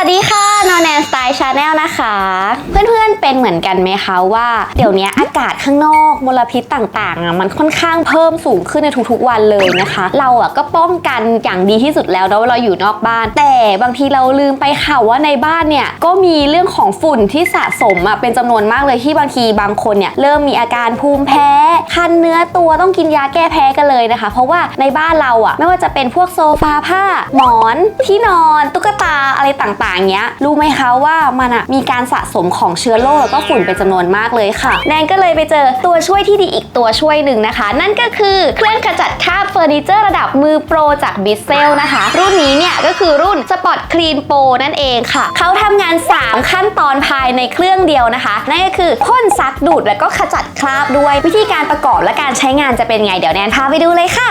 วัสดีค่ะนอนแน ชาแนลนะคะ เพื่อนๆเป็นเหมือนกันไหมคะว่า เดี๋ยวนี้อากาศข้างนอกมลพิษต่างๆอะมันค่อนข้างเพิ่มสูงขึ้นในทุกๆวันเลยนะคะ เราอะก็ป้องกันอย่างดีที่สุดแล้วนะว่าเราอยู่นอกบ้าน แต่บางทีเราลืมไปค่ะว่าในบ้านเนี่ยก็มีเรื่องของฝุ่นที่สะสมอะเป็นจำนวนมากเลยที่บางทีบางคนเนี่ยเริ่มมีอาการภูมิแพ้ คันเนื้อตัวต้องกินยาแก้แพ้กันเลยนะคะ เพราะว่าในบ้านเราอะไม่ว่าจะเป็นพวกโซฟาผ้าหมอนที่นอนตุ๊กตาอะไรต่างๆเนี้ยรู้ไหมคะว่ามันอะมีการสะสมของเชื้อโรคแล้วก็ฝุ่นเป็นจำนวนมากเลยค่ะ แนนก็เลยไปเจอตัวช่วยที่ดีอีกตัวช่วยหนึ่งนะคะ นั่นก็คือเครื่องขจัดคราบเฟอร์นิเจอร์ระดับมือโปรจากบิสเซลนะคะ รุ่นนี้เนี่ยก็คือรุ่น Spot Clean Pro นั่นเองค่ะ เขาทำงาน 3 ขั้นตอนภายในเครื่องเดียวนะคะ นั่นก็คือพ่นซักดูดแล้วก็ขจัดคราบด้วยวิธีการประกอบและการใช้งานจะเป็นไงเดี๋ยวแนนพาไปดูเลยค่ะ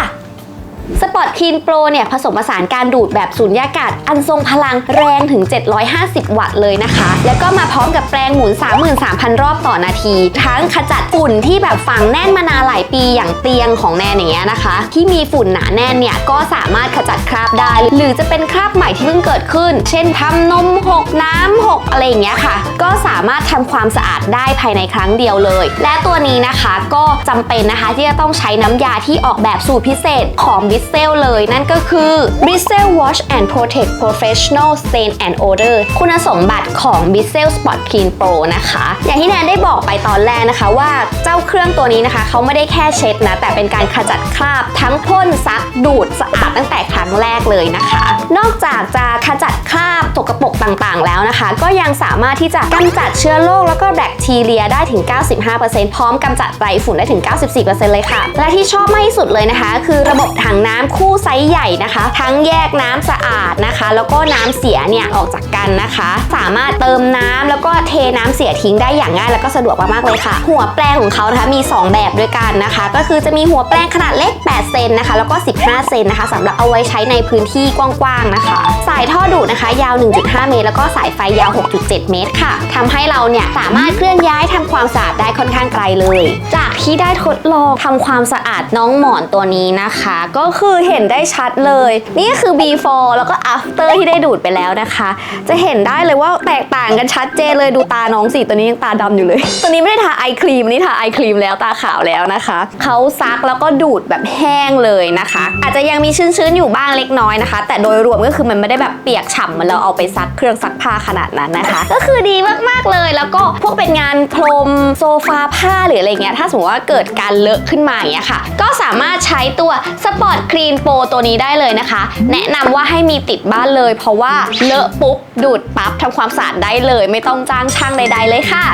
สปอตคีนโปรเนี่ยผสมผสานการดูดแบบสูญญากาศ อันทรงพลังแรงถึง 750 วัตต์เลยนะคะ แล้วก็มาพร้อมกับแปรงหมุน 33,000 รอบต่อนาที ทั้งขจัดฝุ่นที่แบบฝังแน่นมานานหลายปีอย่างเตียงของแนนอย่างเงี้ยนะคะ ที่มีฝุ่นหนาแน่นเนี่ยก็สามารถขจัดคราบได้ หรือจะเป็นคราบใหม่ที่เพิ่งเกิดขึ้น เช่นทำนมหกน้ำหกอะไรอย่างเงี้ยค่ะ ก็สามารถทำความสะอาดได้ภายในครั้งเดียวเลย และตัวนี้นะคะก็จำเป็นนะคะที่จะต้องใช้น้ำยาที่ออกแบบสูตรพิเศษของบิสเซลเลย นั่นก็คือ b i s s e l Wash and Protect Professional Stain and Odor คุณสมบัติของ b i s s e l Spot Clean Pro นะคะ อย่างที่แนนได้บอกไปตอนแรกนะคะว่าเจ้าเครื่องตัวนี้นะคะ เขาไม่ได้แค่เช็ดนะ แต่เป็นการขจัดคราบทั้งพ่นซักดูดสะอาดตั้งแต่ครั้งแรกเลยนะคะ นอกจากจะขจัดคราบ ตกระปรกต่างๆ แล้วนะคะ ก็ยังสามารถที่จะกำจัดเชื้อโรคแล้วก็แบคทีเรียได้ถึง 95%พร้อมกำจัดไรฝุ่นได้ถึง 94%เลยค่ะ และที่ชอบมากที่สุดเลยนะคะ คือระบบถังน้ำคู่ไซส์ใหญ่นะคะ ทั้งแยกน้ำสะอาดนะคะ แล้วก็น้ำเสียเนี่ยออกจากกันนะคะ สามารถเติมน้ำแล้วก็เทน้ำเสียทิ้งได้อย่างง่ายแล้วก็สะดวกมากๆเลยค่ะ หัวแปรงของเขานะคะมี 2 แบบด้วยกันนะคะ ก็คือจะมีหัวแปรงขนาดเล็ก 8 เซนนะคะ แล้วก็ 15 เซนนะคะสำหรับเอาไว้ใช้ในพื้นที่กว้างๆนะคะ สายท่อดูดนะคะ ยาว1.5 เมตร แล้วก็สายไฟยาว 6.7 เมตรค่ะทำให้เราเนี่ยสามารถเคลื่อนย้ายทำความสะอาดได้ค่อนข้างไกลเลย จากที่ได้ทดลองทำความสะอาดน้องหมอนตัวนี้นะคะ ก็คือเห็นได้ชัดเลย นี่คือ before แล้วก็ after ที่ได้ดูดไปแล้วนะคะ จะเห็นได้เลยว่าแตกต่างกันชัดเจนเลยดูตาน้องสิตัวนี้ยังตาดำอยู่เลย ตัวนี้ไม่ได้ทาไอครีมนนี่ทาไอครีมแล้วตาขาวแล้วนะคะเขาซักแล้วก็ดูดแบบแห้งเลยนะคะ อาจจะยังมีชื้นๆอยู่บ้างเล็กน้อยนะคะ แต่โดยรวมก็คือมันไม่ได้แบบเปียกฉ่ำเหมือนเราเอาไปซักเครื่องซักผ้าขนาดนั้นนะคะ ก็คือดีมากๆเลย แล้วก็พวกเป็นงานพรมโซฟาผ้าหรืออะไรเงี้ยถ้าสมมติว่าเกิดการเลอะขึ้นมาอย่างเงี้ยค่ะ ก็สามารถใช้ตัวสปอร์ตคลีนโปรตัวนี้ได้เลยนะคะ แนะนำว่าให้มีติดบ้านเลย เพราะว่าเลอะปุ๊บดูดปั๊บทำความสะอาดได้เลย ไม่ต้องจ้างช่างใด ๆ เลยค่ะ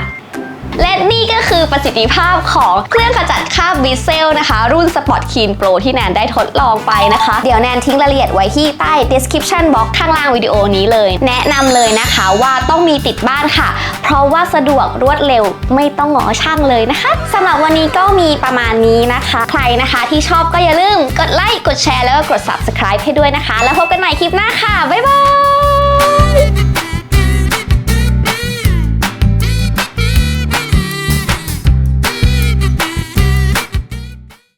คือประสิทธิภาพของเครื่องขจัดคราบวิเซลนะคะ รุ่น Spot Clean Pro ที่แนนได้ทดลองไปนะคะ เดี๋ยวแนนทิ้งรายละเอียดไว้ที่ใต้ description box ข้างล่างวิดีโอนี้เลย แนะนำเลยนะคะว่าต้องมีติดบ้านค่ะ เพราะว่าสะดวกรวดเร็วไม่ต้องงอช่างเลยนะคะสำหรับวันนี้ก็มีประมาณนี้นะคะ ใครนะคะที่ชอบก็อย่าลืมกดไลค์กดแชร์แล้วก็กด subscribe ให้ด้วยนะคะ แล้วพบกันใหม่คลิปหน้าค่ะ บ๊ายบาย